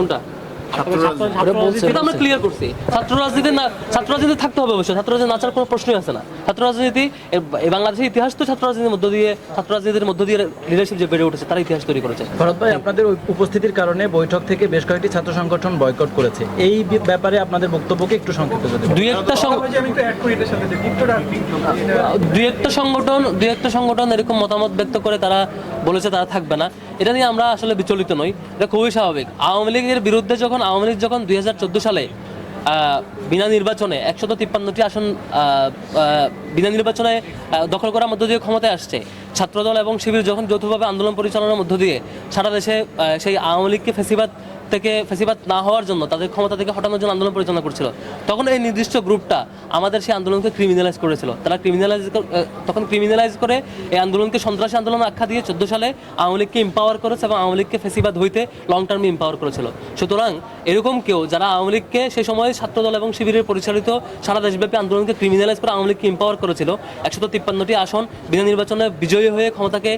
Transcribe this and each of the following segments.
কোনটা ওরা বলছে, এটা আমরা ক্লিয়ার করছি। ছাত্র রাজনীতি না ছাত্র রাজনীতি থাকতে হবে অবশ্যই। ছাত্র রাজনীতি নাচার কোনো প্রশ্নই আছে না। ছাত্র রাজনীতি বাংলাদেশের ইতিহাস তো ছাত্র রাজনীতির মধ্য দিয়ে ছাত্র রাজনীতির মধ্য দিয়ে লিডারশিপ যে বেড়ে উঠেছে তারা ইতিহাস তৈরি করেছে। ভরত ভাই আপনাদের উপস্থিতির কারণে বৈঠক থেকে বেশ কয়েকটি ছাত্র সংগঠন বয়কট করেছে। এই ব্যাপারে আপনাদের বক্তব্যকে একটু সংক্ষিপ্ত যদি দুই একটা দুই একটা সংগঠন দুই একটা সংগঠন এরকম মতামত ব্যক্ত করে তারা বলেছে তারা থাকবে না। এটা নিয়ে আমরা আসলে বিচলিত নই। এটা খুবই স্বাভাবিক। আওয়ামী লীগের বিরুদ্ধে যখন আওয়ামী লীগ যখন দুই হাজার চোদ্দ সালে বিনা নির্বাচনে একশত তিপ্পান্নটি আসন বিনা নির্বাচনে দখল করার মধ্য দিয়ে ক্ষমতায় আসছে, ছাত্রদল এবং শিবির যখন যৌথভাবে আন্দোলন পরিচালনার মধ্য দিয়ে সারা দেশে সেই আওয়ামী লীগকে ফেসিবাদ থেকে ফেসিবাদ না হওয়ার জন্য, তাদের ক্ষমতা থেকে হটানোর জন্য আন্দোলন পরিচালনা করছিল। তখন এই নির্দিষ্ট গ্রুপটা আমাদের সেই আন্দোলনকে ক্রিমিনালাইজ করেছিল। তারা ক্রিমিনালাইজ তখন ক্রিমিনালাইজ করে এই আন্দোলনকে সন্ত্রাসী আন্দোলন আখ্যা দিয়ে চোদ্দ সালে আওয়ামী লীগকে এম্পাওয়ার করেছে এবং আওয়ামী লীগকে ফেসিবাদ হইতে লং টার্মে এম্পাওয়ার করেছিল। সুতরাং এরকম কেউ যারা আওয়ামী লীগকে সেই সময় ছাত্রদল এবং শিবিরের পরিচালিত সারা দেশব্যাপী আন্দোলনকে ক্রিমিনালাইজ করে আওয়ামী লীগকে এম্পাওয়ার করেছিল, একশত তিপ্পান্নটি আসন বিনা নির্বাচনে বিজয়ী হয়ে ক্ষমতাকে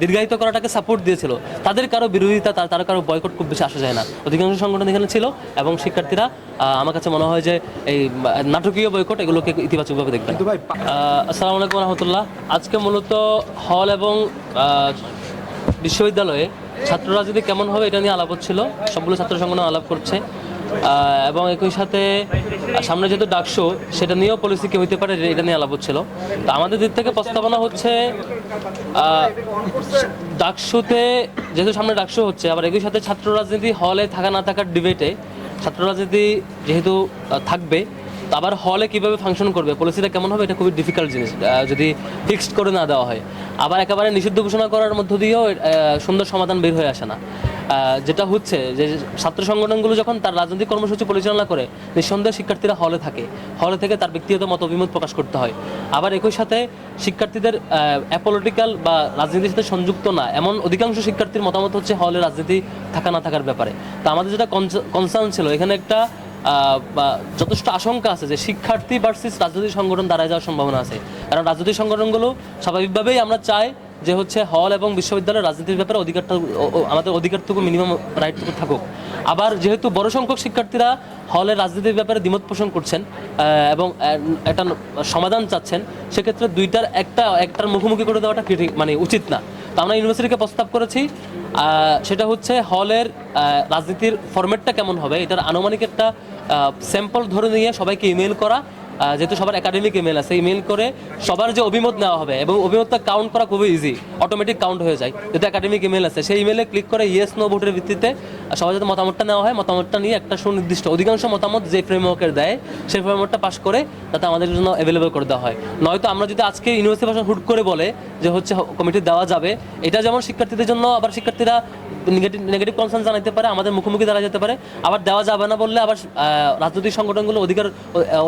দীর্ঘায়িত করাটাকে সাপোর্ট দিয়েছিল। তাদের কারও বিরোধিতা, তার কারও বয়কট খুব বেশি আসা যায় না। অধিকাংশ সংগঠন এখানে ছিল এবং শিক্ষার্থীরা আহ, আমার কাছে মনে হয় যে এই নাটকীয় বৈকট এগুলোকে ইতিবাচকভাবে দেখবেন আসসালামু আলাইকুম রহমতুল্লাহ। আজকে মূলত হল এবং আহ, বিশ্ববিদ্যালয়ে ছাত্র রাজনীতি কেমন হবে এটা নিয়ে আলাপ হচ্ছিল সবগুলো ছাত্র সংগঠন আলাপ করছে। এবং একই সাথে সামনে যেহেতু ডাকশো সেটা নিয়েও পলিসি কি হইতে পারে এটা নিয়ে আলাপ হচ্ছিল তো আমাদের দিক থেকে প্রস্তাবনা হচ্ছে আহ, ডাকসুতে যেহেতু সামনে ডাকশো হচ্ছে আবার একই সাথে ছাত্র রাজনীতি হলে থাকা না থাকার ডিবেটে ছাত্র রাজনীতি যেহেতু থাকবে আবার হলে কীভাবে ফাংশন করবে পলিসিটা কেমন হবে এটা খুবই ডিফিকাল্ট জিনিস যদি ফিক্সড করে না দেওয়া হয়। আবার একেবারে নিষিদ্ধ ঘোষণা করার মধ্য দিয়েও সুন্দর সমাধান বের হয়ে আসে না। যেটা হচ্ছে যে ছাত্র সংগঠনগুলো যখন তার রাজনৈতিক কর্মসূচি পরিচালনা করে, নিঃসন্দেহে শিক্ষার্থীরা হলে থাকে। হলে থেকে তার ব্যক্তিগত মত অভিমত প্রকাশ করতে হয়। আবার একই সাথে শিক্ষার্থীদের অ্যাপলিটিক্যাল বা রাজনীতির সাথে সংযুক্ত না, এমন অধিকাংশ শিক্ষার্থীর মতামত হচ্ছে হলে রাজনীতি থাকা না থাকার ব্যাপারে। তা আমাদের যেটা কনসার্ন ছিল, এখানে একটা যথেষ্ট আশঙ্কা আছে যে শিক্ষার্থী ভার্সেস রাজনৈতিক সংগঠন দাঁড়ায় যাওয়ার সম্ভাবনা আছে। কারণ রাজনৈতিক সংগঠনগুলো স্বাভাবিকভাবেই আমরা চাই যে হচ্ছে হল এবং বিশ্ববিদ্যালয়ের রাজনীতির ব্যাপারে অধিকারটা আমাদের অধিকারটুকু মিনিমাম রাইটটুকু থাকুক। আবার যেহেতু বড় সংখ্যক শিক্ষার্থীরা হলের রাজনীতির ব্যাপারে দ্বিমত পোষণ করছেন এবং একটা সমাধান চাচ্ছেন, সেক্ষেত্রে দুইটার একটা, একটার মুখোমুখি করে দেওয়াটা মানে উচিত না। তো আমরা ইউনিভার্সিটিকে প্রস্তাব করেছি সেটা হচ্ছে হলের রাজনীতির ফরম্যাটটা কেমন হবে, এটার আনুমানিক একটা স্যাম্পল ধরে নিয়ে সবাইকে ইমেল করা যেহেতু সবার একাডেমিক ইমেল আছে ইমেল করে সবার যে অভিমত নেওয়া হবে এবং অভিমতটা কাউন্ট করা খুবই ইজি অটোমেটিক কাউন্ট হয়ে যায়। যেহেতু একাডেমিক ইমেল আছে, সেই ইমেলে ক্লিক করে ইয়েস নো ভোটের ভিত্তিতে সবার যাতে মতামতটা নেওয়া হয়, মতামতটা নিয়ে একটা সুনির্দিষ্ট অধিকাংশ মতামত যে ফ্রেমওয়ার্কের দেয়, সেই ফ্রেমওয়ার্কটা পাস করে তাতে আমাদের জন্য অ্যাভেলেবল করে দেওয়া হয়। নয়তো আমরা যদি আজকে ইউনিভার্সিটি ভাষা হুট করে বলে যে হচ্ছে কমিটি দেওয়া যাবে, এটা যেমন শিক্ষার্থীদের জন্য, আবার শিক্ষার্থীরা নেগেটিভ নেগেটিভ কনসার্ন জানাতে পারে, আমাদের মুখোমুখি দাঁড়া যেতে পারে, আবার দেওয়া যাবে না বললে আবার রাজনৈতিক সংগঠনগুলো অধিকার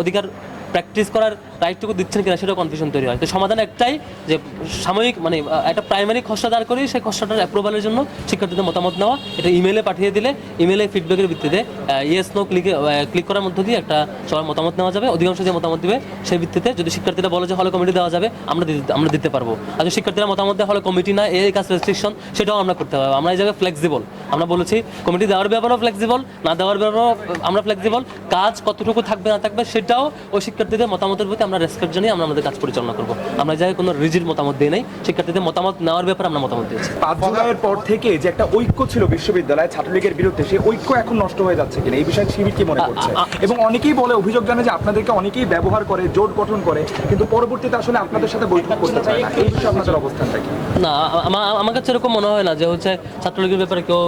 অধিকার প্র্যাকটিস করার রাইটটুকু দিচ্ছেন কিনা সেটাও কনফিউশন তৈরি হয়। তো সমাধান একটাই যে সাময়িক মানে একটা প্রাইমারি খসড়া দাঁড় করি সেই খসড়াটার অ্যাপ্রুভালের জন্য শিক্ষার্থীদের মতামত নেওয়া। এটা ইমেলে পাঠিয়ে দিলে ইমেলে ফিডব্যাকের ভিত্তিতে ইয়েস নো ক্লিকে ক্লিক করার মধ্য দিয়ে একটা সবার মতামত নেওয়া যাবে। অধিকাংশ যে মতামত দিবে সেই ভিত্তিতে যদি শিক্ষার্থীরা বলে যে হলে কমিটি দেওয়া যাবে, আমরা আমরা দিতে পারব। আর শিক্ষার্থীরা মতামত দেয় হলে কমিটি না, এই কাজ রেস্ট্রিকশন সেটাও আমরা করতে পারব। আমরা এই জায়গায় ফ্লেক্সিবল আমরা বলেছি কমিটি দেওয়ার ব্যাপারেও ফ্লেক্সিবল না দেওয়ার ব্যাপারেও, আমরা ফ্লেক্সিবল কাজ কতটুকু থাকবে না থাকবে সেটাও ওই শিক্ষার্থীদের মতামতের প্রতি আমরা রেসপেক্ট জানিয়ে আমরা আমাদের কাজ পরিচালনা করব। আমরা জায়গায় কোনো রিজির মতামত দিই নাই শিক্ষার্থীদের মতামত নেওয়ার ব্যাপারে আমরা মতামত দিয়েছি। পাঁচ জুলাইয়ের পর থেকে যে একটা ঐক্য ছিল বিশ্ববিদ্যালয়ে ছাত্রলীগের বিরুদ্ধে সেই ঐক্য এখন নষ্ট হয়ে যাচ্ছে কিনা? এই বিষয়ে শিবির কি মনে করছে? এবং অনেকেই বলে অভিযোগ জানে যে আপনাদেরকে অনেকেই ব্যবহার করে জোট গঠন করে কিন্তু পরবর্তীতে আসলে আপনাদের সাথে বৈঠক করতে চায় না। এই বিষয়ে আপনাদের অবস্থানটা কি? না আমার কাছে এরকম মনে হয় না যে হচ্ছে ছাত্রলীগের ব্যাপারে কেউ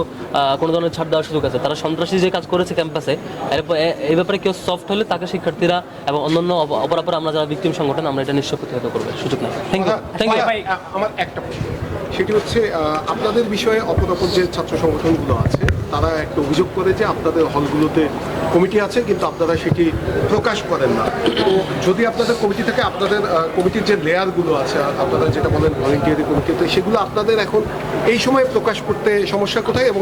কোনো ধরনের ছাড় দেওয়ার সুযোগ আছে। তারা সন্ত্রাসী যে কাজ করেছে ক্যাম্পাসে এরপর এই ব্যাপারে কেউ সফট হলে তাকে শিক্ষার্থীরা এবং অন্যান্য অপরাপর আমরা যারা ভিক্টিম সংগঠন আমরা এটা নিশ্চয় প্রতিহত করবে। সুযোগ নেই। থ্যাংক ইউ থ্যাংক ইউ ভাই, আমার একটা প্রশ্ন। সেটি হচ্ছে আপনাদের বিষয়ে অপর অপর যে ছাত্র সংগঠনগুলো আছে, তারা একটা অভিযোগ করে যে আপনাদের হলগুলোতে কমিটি আছে, কিন্তু আপনারা সেটি প্রকাশ করেন না। তো যদি আপনাদের কমিটি থাকে, আপনাদের কমিটির যে লেয়ারগুলো আছে, আপনারা যেটা বলেন ভলেন্টিয়ারি কমিটি, তো সেগুলো আপনাদের এখন এই সময় প্রকাশ করতে সমস্যা কোথায় এবং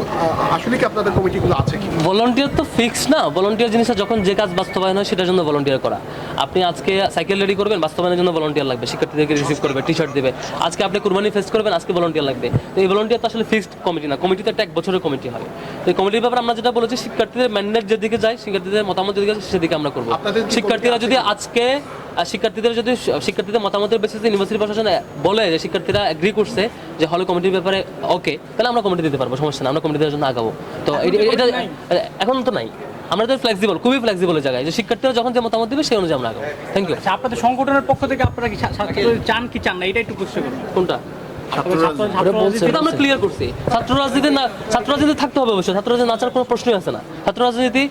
আসলে কি আপনাদের কমিটিগুলো আছে কি? ভলান্টিয়ার তো ফিক্স না। ভলান্টিয়ার জিনিসটা যখন যে কাজ বাস্তবায়ন হয়, সেটার জন্য ভলান্টিয়ার করা। আপনি আজকে সাইকেল রেডি করবেন, বাস্তবায়নের জন্য ভলান্টিয়ার লাগবে। শিক্ষার্থীদেরকে রিসিভ করবে টি শার্ট দেবে। আজকে আপনি কুরবানি ফেস করবেন, আজকে ভলান্টিয়ার লাগবে। তো এই ভলান্টিয়ার তো আসলে ফিক্সড কমিটি না কমিটি তো একটা এক বছরের কমিটি হয়। তো এই কমিটির ব্যাপারে আমরা যেটা বলেছি শিক্ষার্থীদের ম্যান্ডেট যেদিকে যায় শিক্ষার্থীদের মতামত যেদিকে যায় সেদিকে আমরা করব। শিক্ষার্থীরা যদি আজকে শিক্ষার্থীদের যদি শিক্ষার্থীদের মতামতের বেসিসে ইউনিভার্সিটি প্রশাসন বলে যে শিক্ষার্থীরা এগ্রি করছে যে হলে কমিটির ব্যাপারে ওকে তাহলে আমরা কমিটি দিতে পারব সমস্যা না আমরা কমিটি দেওয়ার জন্য আগাবো। তো এটা- এখন তো নাই। আমরা তো ফ্লেক্সিবল খুবই ফ্লেক্সিবল জায়গায়। যে শিক্ষার্থীরা যখন যে মতামত দিবে সেই অনুযায়ী আমরা আগাবো। থ্যাংক ইউ আচ্ছা আপনাদের সংগঠনের পক্ষ থেকে আপনারা কি চান কি চান না? এটা একটু বুঝতে কোনটা? ছাত্র- ছাত্র- আমরা ক্লিয়ার করছি। ছাত্র রাজনীতি না ছাত্র রাজনীতি থাকতে হবে অবশ্যই। ছাত্র রাজনীতি নাচার কোনো প্রশ্নই আছে না। ছাত্র রাজনীতি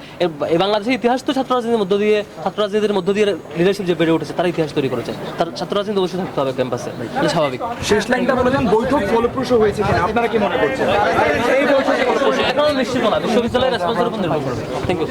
বাংলাদেশের ইতিহাস তো ছাত্র রাজনীতির মধ্য দিয়ে ছাত্র রাজনীতির মধ্য দিয়ে লিডারশিপ যে বেড়ে উঠেছে তারা ইতিহাস তৈরি করেছে। তার ছাত্র রাজনীতি অবশ্যই থাকতে হবে ক্যাম্পাসে এটা স্বাভাবিক। শেষ লাইনটা বলে বৈঠক ফলপ্রসূ হয়েছে কিনা? আপনারা কি মনে করছেন? এই বৈঠকে এখন নিশ্চিত না। বিশ্ববিদ্যালয়ের রেসপন্সের উপর নির্ভর করবে। Thank you